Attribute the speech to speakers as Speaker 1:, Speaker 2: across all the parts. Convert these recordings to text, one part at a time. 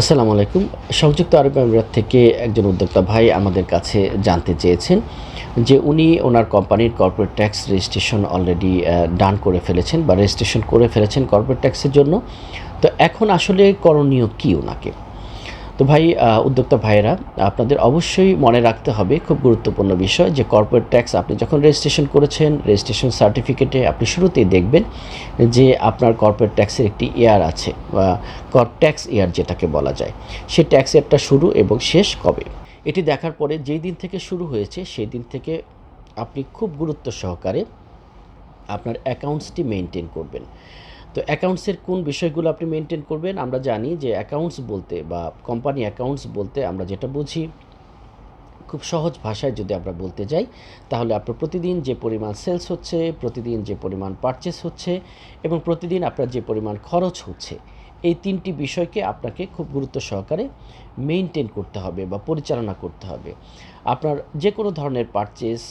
Speaker 1: আসসালামু আলাইকুম। সংযুক্ত আরব আমিরাত থেকে একজন উদ্যোক্তা ভাই আমাদের কাছে জানতে চেয়েছেন যে উনি ওনার কোম্পানির corporate tax registration already done করে ফেলেছেন বা রেজিস্ট্রেশন করে ফেলেছেন কর্পোরেট ট্যাক্সের জন্য। তো এখন আসলে করণীয় কী ওনাকে? তো ভাই উদ্যোক্তা ভাইয়েরা, আপনাদের অবশ্যই মনে রাখতে হবে খুব গুরুত্বপূর্ণ বিষয় যে কর্পোরেট ট্যাক্স আপনি যখন রেজিস্ট্রেশন করেছেন রেজিস্ট্রেশন সার্টিফিকেটে আপনি শুরুতেই দেখবেন যে আপনার কর্পোরেট ট্যাক্সের একটি ইয়ার আছে, বা কর ট্যাক্স ইয়ার যেটাকে বলা যায়। সেই ট্যাক্স ইয়ারটা শুরু এবং শেষ কবে? এটি দেখার পরে যেই দিন থেকে শুরু হয়েছে, সেই দিন থেকে আপনি খুব গুরুত্ব সহকারে আপনার অ্যাকাউন্টসটি মেনটেন করবেন। তো অ্যাকাউন্টসের কোন বিষয়গুলো আপনি মেনটেন করবেন, আমরা জানি যে অ্যাকাউন্টস বলতে বা কোম্পানি অ্যাকাউন্টস বলতে আমরা যেটা বুঝি, খুব সহজ ভাষায় যদি আমরা বলতে যাই, তাহলে আপনার প্রতিদিন যে পরিমাণ সেলস হচ্ছে, প্রতিদিন যে পরিমাণ পারচেস হচ্ছে এবং প্রতিদিন আপনার যে পরিমাণ খরচ হচ্ছে, এই তিনটি বিষয়কে আপনাকে খুব গুরুত্ব সহকারে মেনটেন করতে হবে বা পরিচালনা করতে হবে। আপনার যে কোনো ধরনের পারচেস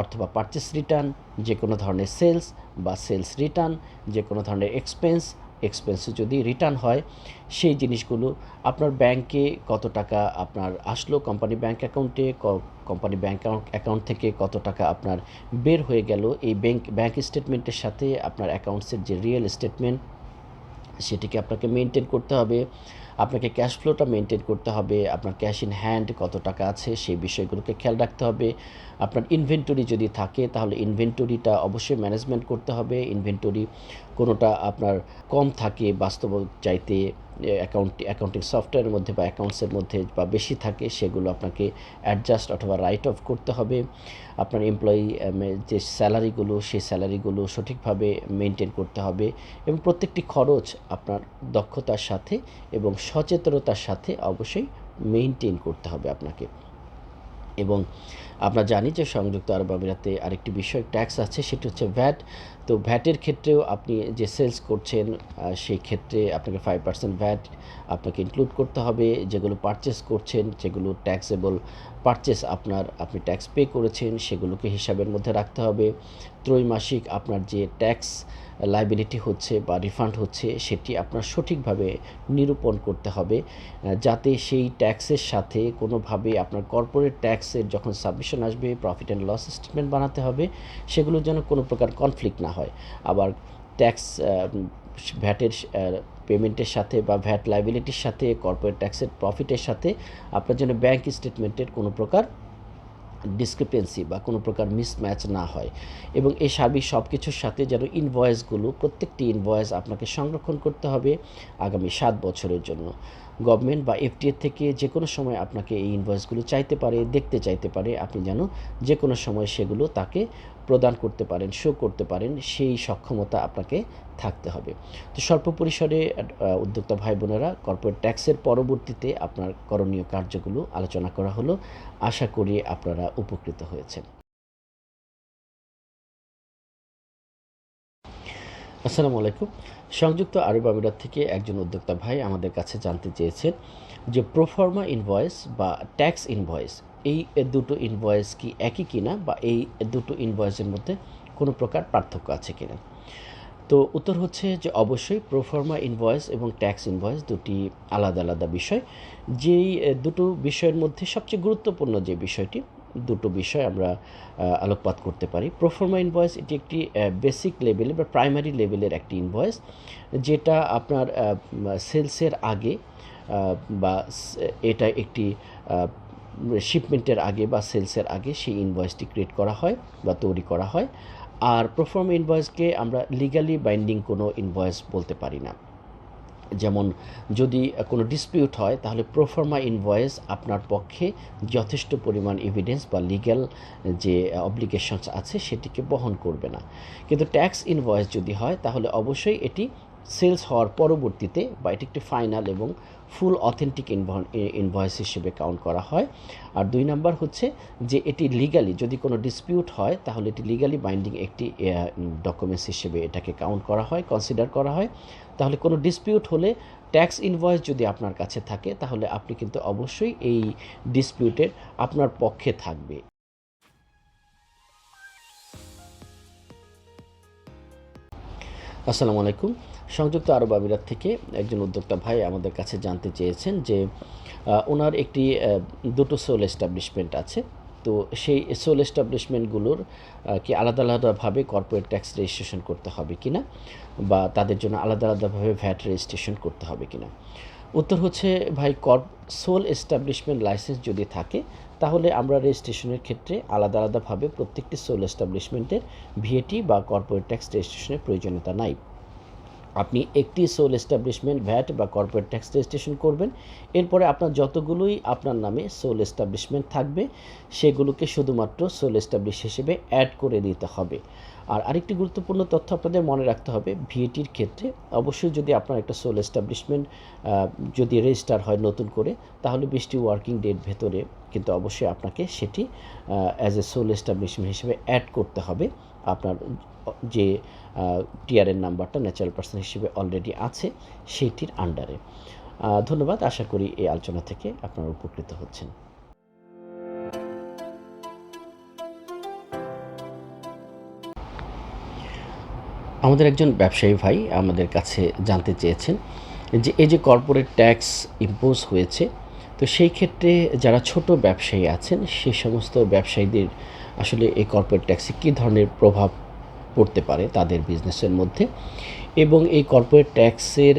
Speaker 1: অথবা পারচেস রিটার্ন যে কোনো ধরনের সেলস বা সেলস রিটার্ন যে কোনো ধরনের এক্সপেন্স এক্সপেন্সে যদি রিটার্ন হয়, সেই জিনিসগুলো আপনার ব্যাংকে কত টাকা আপনার আসলো কোম্পানি ব্যাংক অ্যাকাউন্টে কোম্পানি ব্যাংক অ্যাকাউন্ট থেকে কত টাকা আপনার বের হয়ে গেল, এই ব্যাংক ব্যাংক স্টেটমেন্টের সাথে আপনার অ্যাকাউন্টসের যে রিয়েল স্টেটমেন্ট সেটিকে আপনাকে মেনটেন করতে হবে। আপনাকে ক্যাশ ফ্লোটা মেনটেন করতে হবে। আপনার ক্যাশ ইন হ্যান্ড কত টাকা আছে সেই বিষয়গুলোকে খেয়াল রাখতে হবে। আপনার ইনভেন্টরি যদি থাকে, তাহলে ইনভেন্টরিটা অবশ্যই ম্যানেজমেন্ট করতে হবে। ইনভেন্টরি কোনোটা আপনার কম থাকে বাস্তব চাইতে অ্যাকাউন্ট অ্যাকাউন্টিং সফটওয়্যারের মধ্যে বা অ্যাকাউন্টসের মধ্যে বা বেশি থাকে, সেগুলো আপনাকে অ্যাডজাস্ট অথবা রাইট অফ করতে হবে। আপনার এমপ্লয়ি যে স্যালারিগুলো সেই স্যালারিগুলো সঠিকভাবে মেনটেন করতে হবে এবং প্রত্যেকটি খরচ আপনার দক্ষতার সাথে এবং সচেতনতার সাথে অবশ্যই মেনটেন করতে হবে আপনাকে। এবং আমরা জানি যে সংযুক্ত আরব আমিরাতে আরেকটি বিষয়, ট্যাক্স আছে, সেটি হচ্ছে ভ্যাট তো ভ্যাটের ক্ষেত্রেও আপনি যে সেলস করছেন সেই ক্ষেত্রে আপনাকে ফাইভ পার্সেন্ট ভ্যাট আপনাকে ইনক্লুড করতে হবে। যেগুলো পারচেস করছেন, যেগুলো ট্যাক্সেবল পারচেস আপনার, আপনি ট্যাক্স পে করেছেন, সেগুলোকে হিসাবের মধ্যে রাখতে হবে। ত্রৈমাসিক আপনার যে ট্যাক্স লাইবিলিটি হচ্ছে বা রিফান্ড হচ্ছে, সেটি আপনার সঠিকভাবে নিরূপণ করতে হবে যাতে সেই ট্যাক্সের সাথে কোনোভাবে আপনার কর্পোরেট ট্যাক্সের যখন সাবমিশন আসবে প্রফিট অ্যান্ড লস স্টেটমেন্ট বানাতে হবে, সেগুলো যেন কোনো প্রকার কনফ্লিক্ট না হয়। আবার ট্যাক্স ভ্যাটের পেমেন্টের সাথে বা ভ্যাট লাইবিলিটির সাথে কর্পোরেট ট্যাক্সের প্রফিটের সাথে আপনার জন্য ব্যাংক স্টেটমেন্টের কোনো প্রকার ডিসক্রিপেন্সি বা কোনো প্রকার মিসম্যাচ না হয়। এবং এই সার্বিক সব কিছুর সাথে যেন ইনভয়েসগুলো প্রত্যেকটি ইনভয়েস আপনাকে সংরক্ষণ করতে হবে আগামী সাত বছরের জন্য। গভর্নমেন্ট বা এফটিএ থেকে যে কোনো সময় আপনাকে এই ইনভয়েসগুলো চাইতে পারে, দেখতে চাইতে পারে, আপনি যেন যে কোনো সময় সেগুলো তাকে প্রদান করতে পারেন শো করতে পারেন, সেই সক্ষমতা আপনাকে থাকতে হবে। তো স্বল্প পরিসরে উদ্যোক্তা ভাই বোনেরা কর্পোরেট ট্যাক্সের পরবর্তীতে আপনার করণীয় কার্যগুলো আলোচনা করা হলো। আশা করি আপনারা উপকৃত হয়েছেন। আসসালামু আলাইকুম। সংযুক্ত আরব আমিরাত থেকে একজন উদ্যোক্তা ভাই আমাদের কাছে জানতে চেয়েছেন যে প্রোফর্মা ইনভয়েস বা ট্যাক্স ইনভয়েস এই দুটো ইনভয়েস কি একই কিনা বা এই দুটো ইনভয়েসের মধ্যে কোনো প্রকার পার্থক্য আছে কিনা? তো উত্তর হচ্ছে যে অবশ্যই প্রোফর্মা ইনভয়েস এবং ট্যাক্স ইনভয়েস দুটি আলাদা আলাদা বিষয়। যেই দুটো বিষয়ের মধ্যে সবচেয়ে গুরুত্বপূর্ণ যে বিষয়টি দুটো বিষয় আমরা আলোকপাত করতে পারি। প্রোফর্মা ইনভয়েস এটি একটি বেসিক লেভেলের বা প্রাইমারি লেভেলের একটি ইনভয়েস যেটা আপনার সেলসের আগে বা এটা একটি শিপমেন্টের আগে বা সেলসের আগে সেই ইনভয়েসটি ক্রিয়েট করা হয় বা তৈরি করা হয়। আর প্রোফর্ম ইনভয়েসকে আমরা লিগালি বাইন্ডিং কোনো ইনভয়েস বলতে পারি না। যেমন, যদি কোনো ডিসপিউট হয়, তাহলে প্রোফার্মা ইনভয়েস আপনার পক্ষে যথেষ্ট পরিমাণ এভিডেন্স বা লিগ্যাল যে অব্লিগেশনস আছে, সেটিকে বহন করবে না। কিন্তু ট্যাক্স ইনভয়েস যদি হয়, তাহলে অবশ্যই এটি সেলস হওয়ার পরবর্তীতে বা এটি একটি ফাইনাল এবং ফুল অথেন্টিক ইনভয়েস হিসেবে কাউন্ট করা হয়। আর দুই নাম্বার হচ্ছে যে এটি লিগালি যদি কোনো ডিসপিউট হয়, তাহলে এটি লিগালি বাইন্ডিং একটি ডকুমেন্টস হিসেবে এটাকে কাউন্ট করা হয় কনসিডার করা হয়। তাহলে কোনো ডিসপিউট হলে ট্যাক্স ইনভয়েস যদি আপনার কাছে থাকে, তাহলে আপনি কিন্তু অবশ্যই এই ডিসপিউটের আপনার পক্ষে থাকবে। আসসালামু আলাইকুম। সংযুক্ত আরব আমিরাত থেকে একজন উদ্যোক্তা ভাই আমাদের কাছে জানতে চেয়েছেন যে ওনার একটি দুটো সোল এস্টাবলিশমেন্ট আছে। তো সেই সোল এস্টাবলিশমেন্টগুলোর কি আলাদা আলাদাভাবে কর্পোরেট ট্যাক্স রেজিস্ট্রেশন করতে হবে কি না বা তাদের জন্য আলাদা আলাদাভাবে ভ্যাট রেজিস্ট্রেশন করতে হবে কি না উত্তর হচ্ছে, ভাই, কর্প, সোল এস্টাবলিশমেন্ট লাইসেন্স যদি থাকে, তাহলে আমরা রেজিস্ট্রেশনের ক্ষেত্রে আলাদা আলাদাভাবে প্রত্যেকটি সোল এস্টাবলিশমেন্টের ভিএটি বা কর্পোরেট ট্যাক্স রেজিস্ট্রেশনের প্রয়োজনীয়তা নাই। আপনি একটি সোল এস্টাবলিশমেন্ট ভ্যাট বা কর্পোরেট ট্যাক্স রেজিস্ট্রেশন করবেন। এরপরে আপনার যতগুলোই আপনার নামে সোল এস্টাবলিশমেন্ট থাকবে, সেগুলোকে শুধুমাত্র সোল এস্টাবলিশ হিসেবে অ্যাড করে দিতে হবে। আর আরেকটি গুরুত্বপূর্ণ তথ্য আপনাদের মনে রাখতে হবে ভিএটির ক্ষেত্রে অবশ্যই যদি আপনার একটা সোল এস্টাবলিশমেন্ট যদি রেজিস্টার হয় নতুন করে, তাহলে বিশটি ওয়ার্কিং ডেট ভেতরে কিন্তু অবশ্যই আপনাকে সেটি অ্যাজ এ সোল এস্টাবলিশমেন্ট হিসেবে অ্যাড করতে হবে। আপনার যে টিআরএন নাম্বারটা ন্যাচারাল পার্সন হিসেবে অলরেডি আছে, সেইটির আন্ডারে ধন্যবাদ, আশা করি এই আলোচনা থেকে আপনারা উপকৃত হচ্ছেন। আমাদের একজন ব্যবসায়ী ভাই আমাদের কাছে জানতে চেয়েছেন যে এই যে কর্পোরেট ট্যাক্স ইম্পোজ হয়েছে, তো সেই ক্ষেত্রে যারা ছোট ব্যবসায়ী আছেন সেই সমস্ত ব্যবসায়ীদের আসলে এই কর্পোরেট ট্যাক্সে কী ধরনের প্রভাব পড়তে পারে তাদের বিজনেসের মধ্যে। এবং এই কর্পোরেট ট্যাক্সের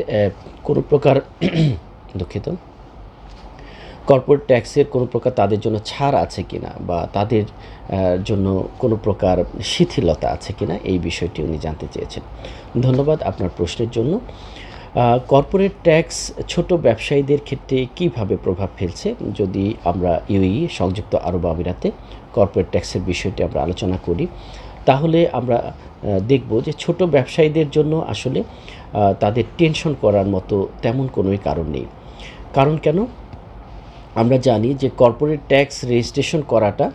Speaker 1: কোনো প্রকার দুঃখিত। কর্পোরেট ট্যাক্সের কোনো প্রকার তাদের জন্য ছাড় আছে কিনা বা তাদের জন্য কোনো প্রকার শিথিলতা আছে কিনা এই বিষয়টি উনি জানতে চেয়েছেন। ধন্যবাদ আপনার প্রশ্নের জন্য। কর্পোরেট ট্যাক্স ছোট ব্যবসায়ীদের ক্ষেত্রে কীভাবে প্রভাব ফেলছে যদি আমরা ইউই সংযুক্ত আরব আমিরাতে কর্পোরেট ট্যাক্সের বিষয়টি আমরা আলোচনা করি? তাহলে আমরা দেখব যে ছোট ব্যবসায়ীদের জন্য আসলে তাদের টেনশন করার মতো তেমন কোনোই কারণ নেই। কারণ কেন? আমরা জানি যে কর্পোরেট ট্যাক্স রেজিস্ট্রেশন করাটা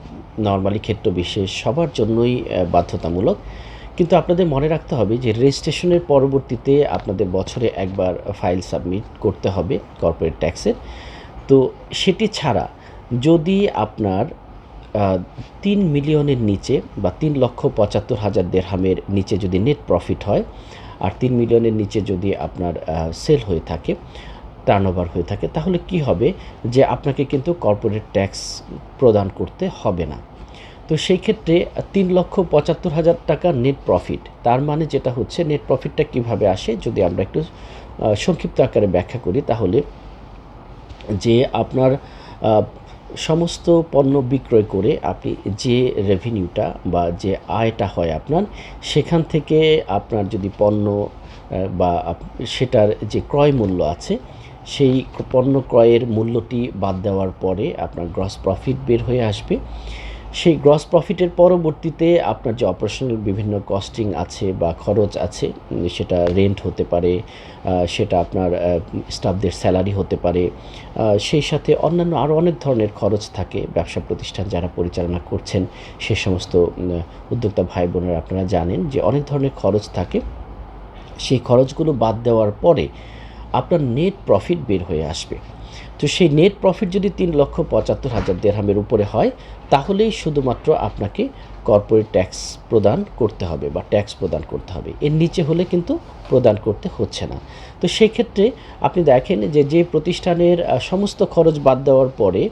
Speaker 1: নর্মালি ক্ষেত্র বিশেষ সবার জন্যই বাধ্যতামূলক। কিন্তু আপনাদের মনে রাখতে হবে যে রেজিস্ট্রেশনের পরবর্তীতে আপনাদের বছরে একবার ফাইল সাবমিট করতে হবে কর্পোরেট ট্যাক্সের। তো সেটি ছাড়া যদি আপনার তিন মিলিয়নের নিচে বা তিন লক্ষ পঁচাত্তর হাজার দেড়হামের নিচে যদি নেট প্রফিট হয়, আর তিন মিলিয়নের নিচে যদি আপনার সেল হয়ে থাকে টার্নওভার হয়ে থাকে, তাহলে কি হবে? যে আপনাকে কিন্তু কর্পোরেট ট্যাক্স প্রদান করতে হবে না। তো সেই ক্ষেত্রে তিন লক্ষ পঁচাত্তর হাজার টাকা নেট প্রফিট তার মানে যেটা হচ্ছে নেট প্রফিটটা কীভাবে আসে? যদি আমরা একটু সংক্ষিপ্ত আকারে ব্যাখ্যা করি, তাহলে যে আপনার সমস্ত পণ্য বিক্রয় করে আপনি যে রেভিনিউটা বা যে আয়টা হয় আপনার, সেখান থেকে আপনার যদি পণ্য বা সেটার যে ক্রয় মূল্য আছে, সেই পণ্য ক্রয়ের মূল্যটি বাদ দেওয়ার পরে আপনার গ্রস প্রফিট বের হয়ে আসবে। সেই গ্রস প্রফিটের পরবর্তীতে আপনার যে অপারেশনাল বিভিন্ন কস্টিং আছে বা খরচ আছে সেটা রেন্ট হতে পারে সেটা আপনার স্টাফদের স্যালারি হতে পারে সেই সাথে অন্যান্য আরও অনেক ধরনের খরচ থাকে। ব্যবসা প্রতিষ্ঠান যারা পরিচালনা করছেন, সে সমস্ত উদ্যোক্তা ভাই বোনেরা আপনারা জানেন যে অনেক ধরনের খরচ থাকে। সেই খরচগুলো বাদ দেওয়ার পরে আপনার নেট প্রফিট বের হয়ে আসবে। তো সেই নেট প্রফিট যদি তিন লক্ষ পঁচাত্তর হাজার দেড়হামের উপরে হয়, তাহলেই শুধুমাত্র আপনাকে কর্পোরেট ট্যাক্স প্রদান করতে হবে বা ট্যাক্স প্রদান করতে হবে। এর নিচে হলে কিন্তু প্রদান করতে হচ্ছে না। তো সেক্ষেত্রে আপনি দেখেন যে যে প্রতিষ্ঠানের সমস্ত খরচ বাদ দেওয়ার পরে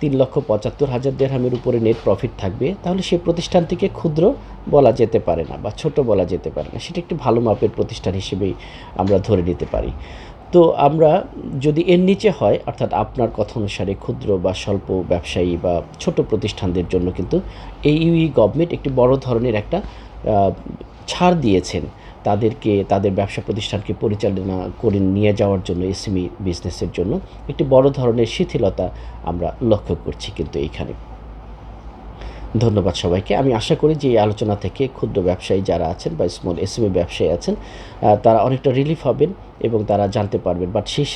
Speaker 1: তিন লক্ষ পঁচাত্তর হাজার দেড়হামের উপরে নেট প্রফিট থাকবে, তাহলে সেই প্রতিষ্ঠানটিকে ক্ষুদ্র বলা যেতে পারে না বা ছোট বলা যেতে পারে না। সেটা একটি ভালো মাপের প্রতিষ্ঠান হিসেবেই আমরা ধরে নিতে পারি। তো আমরা যদি এর নিচে হয়, অর্থাৎ আপনার কথা অনুসারে ক্ষুদ্র বা স্বল্প ব্যবসায়ী বা ছোট প্রতিষ্ঠানদের জন্য কিন্তু এই ইউই গভর্নমেন্ট একটি বড় ধরনের একটা ছাড় দিয়েছেন। তাদেরকে, তাদের ব্যবসা প্রতিষ্ঠানকে পরিচালনা করে নিয়ে যাওয়ার জন্য, এসএমই বিজনেসের জন্য একটি বড় ধরনের শিথিলতা আমরা লক্ষ্য করছি কিন্তু এইখানে। ধন্যবাদ সবাইকে। আমি আশা করি যে এই আলোচনা থেকে ক্ষুদ্র ব্যবসায়ী যারা আছেন বা স্মল এস এসএমই ব্যবসায়ী আছেন তারা অনেকটা রিলিফ হবেন এবং তারা জানতে পারবেন। বাট সেই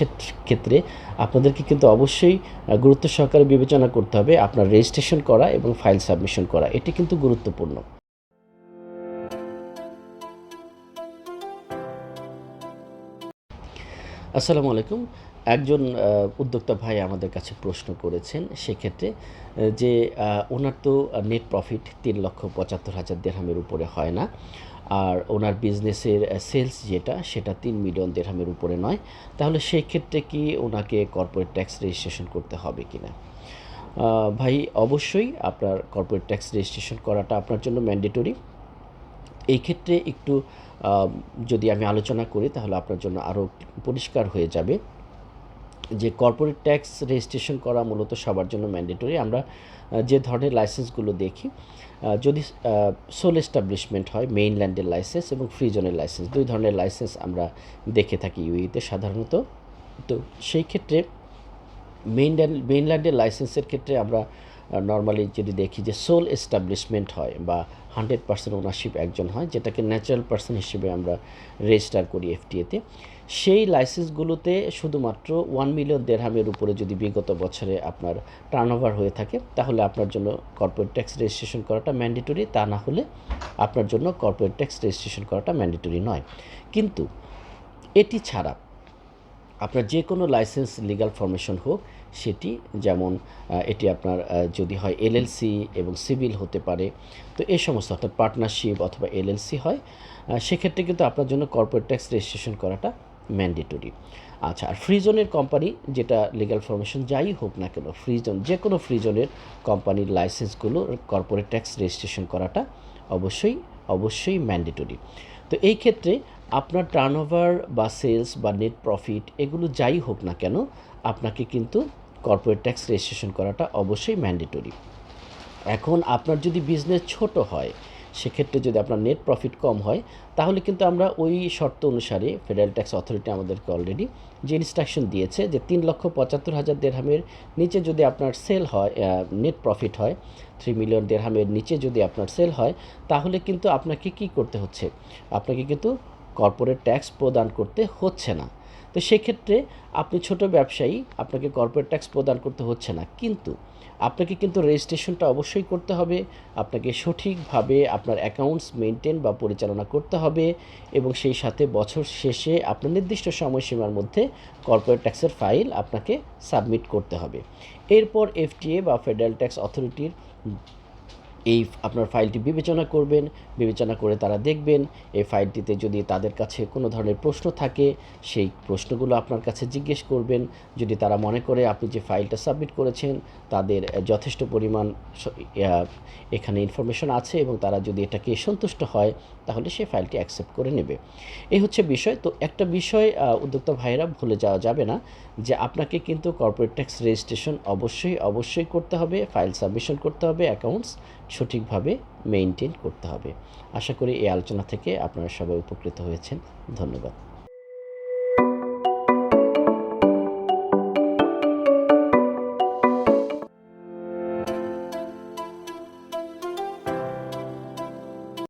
Speaker 1: ক্ষেত্রে আপনাদেরকে কিন্তু অবশ্যই গুরুত্ব সহকারে বিবেচনা করতে হবে আপনার রেজিস্ট্রেশন করা এবং ফাইল সাবমিশন করা। এটি কিন্তু গুরুত্বপূর্ণ। আসসালামু আলাইকুম। একজন উদ্যোক্তা ভাই আমাদের কাছে প্রশ্ন করেছেন সেক্ষেত্রে যে ওনার তো নেট প্রফিট তিন লক্ষ পঁচাত্তর হাজার দেড়হামের উপরে হয় না। আর ওনার বিজনেসের সেলস যেটা, সেটা তিন মিলিয়ন দেড়হামের উপরে নয়। তাহলে সেই ক্ষেত্রে কি ওনাকে কর্পোরেট ট্যাক্স রেজিস্ট্রেশন করতে হবে কি না ভাই, অবশ্যই আপনার কর্পোরেট ট্যাক্স রেজিস্ট্রেশন করাটা আপনার জন্য ম্যান্ডেটরি এই ক্ষেত্রে একটু যদি আমি আলোচনা করি, তাহলে আপনার জন্য আরও পরিষ্কার হয়ে যাবে। যে কর্পোরেট ট্যাক্স রেজিস্ট্রেশন করা মূলত সবার জন্য ম্যান্ডেটরি আমরা যে ধরনের লাইসেন্সগুলো দেখি যদি সোল এস্টাবলিশমেন্ট হয় মেইনল্যান্ডের লাইসেন্স এবং ফ্রি জোনের লাইসেন্স দুই ধরনের লাইসেন্স আমরা দেখে থাকি ইউইতে সাধারণত। তো সেই ক্ষেত্রে মেইনল্যান্ড মেইনল্যান্ডের লাইসেন্সের ক্ষেত্রে আমরা নর্মালি যদি দেখি যে সোল এস্টাবলিশমেন্ট হয় বা হান্ড্রেড পার্সেন্ট ওনারশিপ একজন হয়, যেটাকে ন্যাচারাল পার্সন হিসেবে আমরা রেজিস্টার করি এফটিএতে সেই লাইসেন্সগুলোতে শুধুমাত্র ওয়ান মিলিয়ন দেড়হামের উপরে যদি বিগত বছরে আপনার টার্নওভার হয়ে থাকে, তাহলে আপনার জন্য কর্পোরেট ট্যাক্স রেজিস্ট্রেশন করাটা ম্যান্ডেটরি তা না হলে আপনার জন্য কর্পোরেট ট্যাক্স রেজিস্ট্রেশন করাটা ম্যান্ডেটরি নয়। কিন্তু এটি ছাড়া আপনার যে কোনো লাইসেন্স লিগাল ফরমেশন হোক সেটি, যেমন এটি আপনার যদি হয় এলএলসি এবং সিভিল হতে পারে, তো এই সমস্ত অর্থাৎ পার্টনারশিপ অথবা এলএলসি হয় সেক্ষেত্রে কিন্তু আপনার জন্য কর্পোরেট ট্যাক্স রেজিস্ট্রেশন করাটা ম্যান্ডেটরি আচ্ছা আর ফ্রি জোনের কোম্পানি যেটা লিগ্যাল ফরমেশন যাই হোক না কেন ফ্রি জোন যে কোনো ফ্রি জোনের কোম্পানির লাইসেন্সগুলো কর্পোরেট ট্যাক্স রেজিস্ট্রেশন করাটা অবশ্যই অবশ্যই ম্যান্ডেটরি তো এই ক্ষেত্রে আপনার টার্নওভার বা সেলস বা নেট প্রফিট এগুলো যাই হোক না কেন, আপনাকে কিন্তু কর্পোরেট ট্যাক্স রেজিস্ট্রেশন করাটা অবশ্যই ম্যান্ডেটরি এখন আপনার যদি বিজনেস ছোট হয়, সেক্ষেত্রে যদি আপনার নেট প্রফিট কম হয়, তাহলে কিন্তু আমরা ওই শর্ত অনুসারে ফেডারেল ট্যাক্স অথরিটি আমাদেরকে অলরেডি যে ইনস্ট্রাকশন দিয়েছে যে তিন লক্ষ পঁচাত্তর হাজার দেড়হামের নিচে যদি আপনার সেল হয় নেট প্রফিট হয় থ্রি মিলিয়ন দেড়হামের নিচে যদি আপনার সেল হয়, তাহলে কিন্তু আপনাকে কি করতে হচ্ছে? আপনাকে কিন্তু কর্পোরেট ট্যাক্স প্রদান করতে হচ্ছে না। তো সেক্ষেত্রে আপনি ছোট ব্যবসায়ী, আপনাকে কর্পোরেট ট্যাক্স প্রদান করতে হচ্ছে না। কিন্তু আপনাকে কিন্তু রেজিস্ট্রেশনটা অবশ্যই করতে হবে, আপনাকে সঠিকভাবে আপনার অ্যাকাউন্টস মেনটেন বা পরিচালনা করতে হবে এবং সেই সাথে বছর শেষে আপনার নির্দিষ্ট সময়সীমার মধ্যে কর্পোরেট ট্যাক্সের ফাইল আপনাকে সাবমিট করতে হবে। এরপর এফটিএ বা ফেডারেল ট্যাক্স অথরিটির এই আপনার ফাইলটি বিবেচনা করবেন, বিবেচনা করে তারা দেখবেন। এই ফাইলটিতে যদি তাদের কাছে কোনো ধরনের প্রশ্ন থাকে, সেই প্রশ্নগুলো আপনার কাছে জিজ্ঞেস করবেন। যদি তারা মনে করে আপনি যে ফাইলটা সাবমিট করেছেন, তাদের যথেষ্ট পরিমাণ এখানে ইনফরমেশন আছে এবং তারা যদি এটাকে সন্তুষ্ট হয়, তাহলে সেই ফাইলটি অ্যাকসেপ্ট করে নেবে। এই হচ্ছে বিষয়। তো একটা বিষয় উদ্যোক্তা ভাইয়েরা ভুলে যাওয়া যাবে না যে আপনাকে কিন্তু কর্পোরেট ট্যাক্স রেজিস্ট্রেশন অবশ্যই অবশ্যই করতে হবে ফাইল সাবমিশন করতে হবে অ্যাকাউন্টস সঠিকভাবে মেনটেন করতে হবে। আশা করি এই আলোচনা থেকে আপনারা সবাই উপকৃত হয়েছেন। ধন্যবাদ।